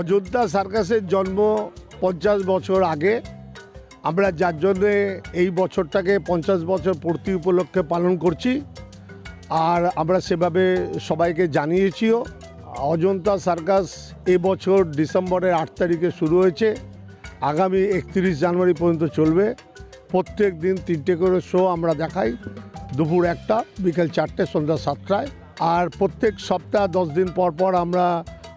অযোধ্যা সার্কাসের জন্ম পঞ্চাশ বছর আগে। আমরা যার জন্যে এই বছরটাকে পঞ্চাশ বছর পূর্তি উপলক্ষে পালন করছি। আর আমরা সেভাবে সবাইকে জানিয়েছিও অজন্তা সার্কাস এবছর ডিসেম্বরের আট তারিখে শুরু হয়েছে। আগামী একত্রিশ জানুয়ারি পর্যন্ত চলবে। প্রত্যেক দিন তিনটে করে শো আমরা দেখাই। দুপুর একটা, বিকেল চারটে, সন্ধ্যা সাতটায়। আর প্রত্যেক সপ্তাহ দশ দিন পর পর আমরা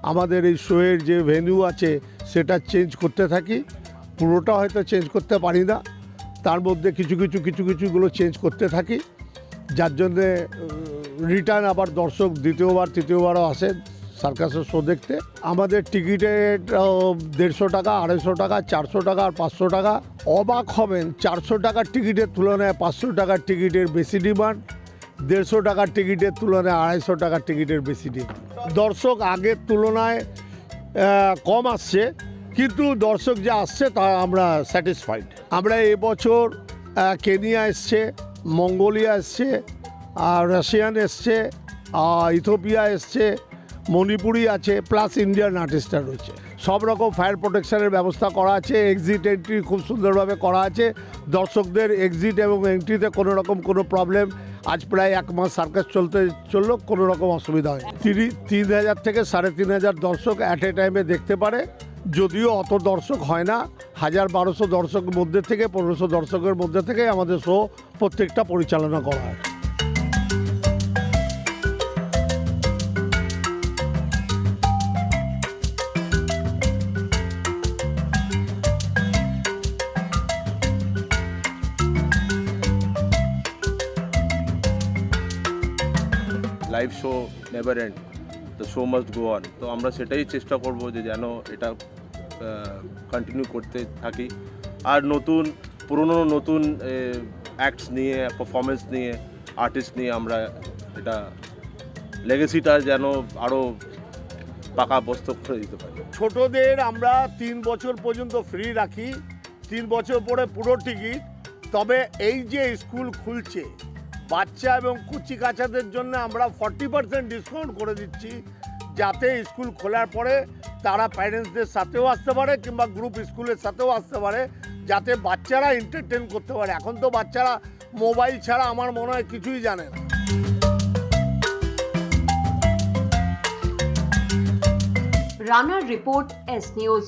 আমাদের এই শোয়ের যে ভেন্যু আছে, সেটা চেঞ্জ করতে থাকি। পুরোটা হয়তো চেঞ্জ করতে পারি না। তার মধ্যে কিছু কিছু কিছু, কিছুগুলো চেঞ্জ করতে থাকি। যার জন্যে রিটার্ন আবার দর্শক দ্বিতীয়বার, তৃতীয়বারও আসে সার্কাসের শো দেখতে। আমাদের টিকিটের দেড়শো টাকা, আড়াইশো টাকা, চারশো টাকা আর পাঁচশো টাকা। অবাক হবেন, চারশো টাকার টিকিটের তুলনায় পাঁচশো টাকার টিকিটের বেশি ডিমান্ড, দেড়শো টাকার টিকিটের তুলনায় আড়াইশো টাকার টিকিটের বেশি ডিমান্ড। দর্শক আগের তুলনায় কম আসছে, কিন্তু দর্শক যে আসছে তা আমরা স্যাটিসফাইড আমরা এবছর কেনিয়া এসছে, মঙ্গোলিয়া এসছে, আর রাশিয়ান এসছে ইথোপিয়া এসছে মণিপুরি আছে প্লাস ইন্ডিয়ান আর্টিস্টরা রয়েছে। সব রকম ফায়ার প্রোটেকশনের ব্যবস্থা করা আছে এক্সিট এন্ট্রি খুব সুন্দরভাবে করা আছে। দর্শকদের এক্সিট এবং এন্ট্রিতে কোনো রকম কোনো প্রবলেম আজ প্রায় এক মাস সার্কাস চলতে চলল, কোনো রকম অসুবিধা হয় তিরি, তিন হাজার থেকে সাড়ে তিন হাজার দর্শক অ্যাট এ টাইমে দেখতে পারে। যদিও অত দর্শক হয় না, হাজার বারোশো দর্শকের মধ্যে থেকে, পনেরোশো দর্শকের মধ্যে থেকে আমাদের শো প্রত্যেকটা পরিচালনা করা হয়। Live show never end the show must go on তো আমরা সেটাই চেষ্টা করব যে যেন এটা কন্টিনিউ করতে থাকি। আর নতুন, পুরনো নতুন অ্যাক্টস নিয়ে পারফরমেন্স নিয়ে আর্টিস্ট নিয়ে আমরা এটা লেগেসিটা যেন আরও পাকা বস্তক করে দিতে পারি। ছোটদের আমরা তিন বছর পর্যন্ত ফ্রি রাখি। তিন বছর পরে পুরো টিকিট তবে এই যে স্কুল খুলছে বাচ্চা এবং কুচি কাচাদের জন্য আমরা ফর্টি পার্সেন্ট ডিসকাউন্ট করে দিচ্ছি, যাতে স্কুল খোলার পরে তারা প্যারেন্টসদের সাথেও আসতে পারে কিংবা গ্রুপ স্কুলের সাথেও আসতে পারে, যাতে বাচ্চারা এন্টারটেন করতে পারে। এখন তো বাচ্চারা মোবাইল ছাড়া আমার মনে হয় কিছুই জানে না। Runner report S news.